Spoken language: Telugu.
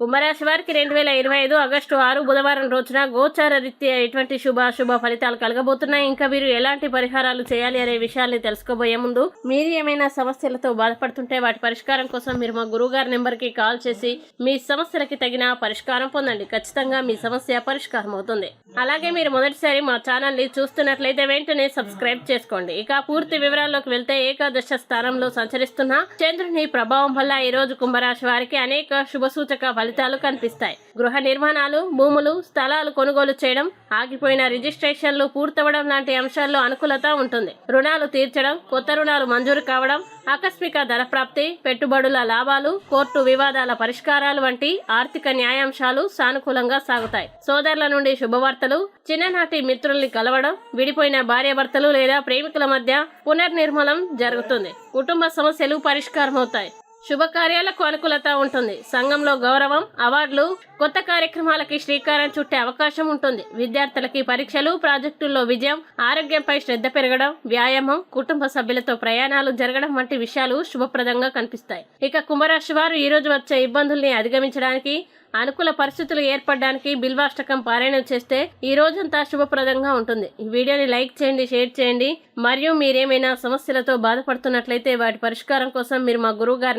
కుంభరాశి వారికి రెండు వేల ఇరవై ఐదు ఆగస్టు ఆరు బుధవారం రోజున గోచార రీత్యా ఎటువంటి శుభాశుభ ఫలితాలు కలగబోతున్నాయి? ఇంకా మీరు ఎలాంటి పరిహారాలు చేయాలి అనే విషయాల్ని తెలుసుకోబోయే ముందు మీరు ఏమైనా సమస్యలతో బాధపడుతుంటే వాటి పరిష్కారం కోసం మీరు మా గురువుగారి నెంబర్కి కాల్ చేసి మీ సమస్యలకి తగిన పరిష్కారం పొందండి. ఖచ్చితంగా మీ సమస్య పరిష్కారం అవుతుంది. అలాగే మీరు మొదటిసారి మా ఛానల్ని చూస్తున్నట్లయితే వెంటనే సబ్స్క్రైబ్ చేసుకోండి. ఇక పూర్తి వివరాల్లోకి వెళ్తే ఏకాదశ స్థానంలో సంచరిస్తున్న చంద్రుని ప్రభావం వల్ల ఈ రోజు కుంభరాశి వారికి అనేక శుభసూచక ఫలితాలు కనిపిస్తాయి. గృహ నిర్మాణాలు భూములు స్థలాలు కొనుగోలు చేయడం ఆగిపోయిన రిజిస్ట్రేషన్లు పూర్తవడం లాంటి అంశాల్లో అనుకూలత ఉంటుంది. రుణాలు తీర్చడం కొత్త రుణాలు మంజూరు కావడం ఆకస్మిక ధర ప్రాప్తి పెట్టుబడుల లాభాలు కోర్టు వివాదాల పరిష్కారాలు వంటి ఆర్థిక న్యాయాంశాలు సానుకూలంగా సాగుతాయి. సోదరుల నుండి శుభవార్తలు చిన్ననాటి మిత్రుల్ని కలవడం విడిపోయిన భార్యాభర్తలు లేదా ప్రేమికుల మధ్య పునర్నిర్మలం జరుగుతుంది. కుటుంబ సమస్యలు పరిష్కారం అవుతాయి శుభకార్యాలకు అనుకూలత ఉంటుంది. సంఘంలో గౌరవం అవార్డులు కొత్త కార్యక్రమాలకి శ్రీకారం చుట్టే అవకాశం ఉంటుంది. విద్యార్థులకి పరీక్షలు ప్రాజెక్టుల్లో విజయం ఆరోగ్యంపై శ్రద్ధ పెరగడం వ్యాయామం కుటుంబ సభ్యులతో ప్రయాణాలు జరగడం వంటి విషయాలు శుభప్రదంగా కనిపిస్తాయి. ఇక కుంభరాశి వారు ఈ రోజు వచ్చే ఇబ్బందుల్ని అధిగమించడానికి అనుకూల పరిస్థితులు ఏర్పడడానికి బిల్వాష్టకం పారాయణం చేస్తే ఈ రోజంతా శుభప్రదంగా ఉంటుంది. ఈ వీడియోని లైక్ చేయండి షేర్ చేయండి. మరియు మీరేమైనా సమస్యలతో బాధపడుతున్నట్లయితే వాటి పరిష్కారం కోసం మీరు మా గురువు గారి